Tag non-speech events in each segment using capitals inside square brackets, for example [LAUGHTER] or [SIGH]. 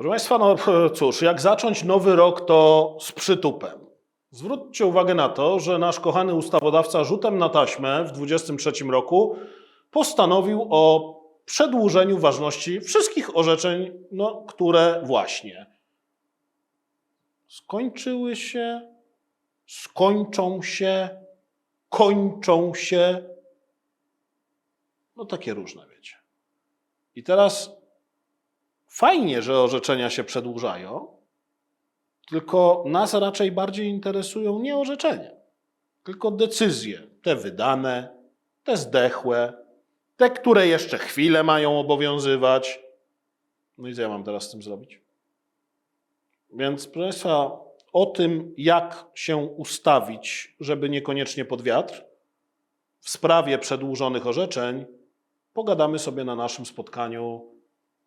Proszę Państwa, no [LAUGHS] cóż, jak zacząć nowy rok, to z przytupem. Zwróćcie uwagę na to, że nasz kochany ustawodawca rzutem na taśmę w 2023 roku postanowił o przedłużeniu ważności wszystkich orzeczeń, no, które właśnie skończyły się, skończą się, kończą się. No takie różne, wiecie. I teraz fajnie, że orzeczenia się przedłużają, tylko nas raczej bardziej interesują nie orzeczenia, tylko decyzje, te wydane, te zdechłe, te, które jeszcze chwilę mają obowiązywać. No i co ja mam teraz z tym zrobić? Więc, proszę Państwa, o tym, jak się ustawić, żeby niekoniecznie pod wiatr, w sprawie przedłużonych orzeczeń, pogadamy sobie na naszym spotkaniu,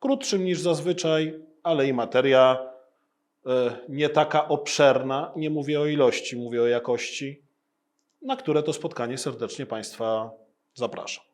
krótszym niż zazwyczaj, ale i materia e, nie taka obszerna, nie mówię o ilości, mówię o jakości, na które to spotkanie serdecznie Państwa zapraszam.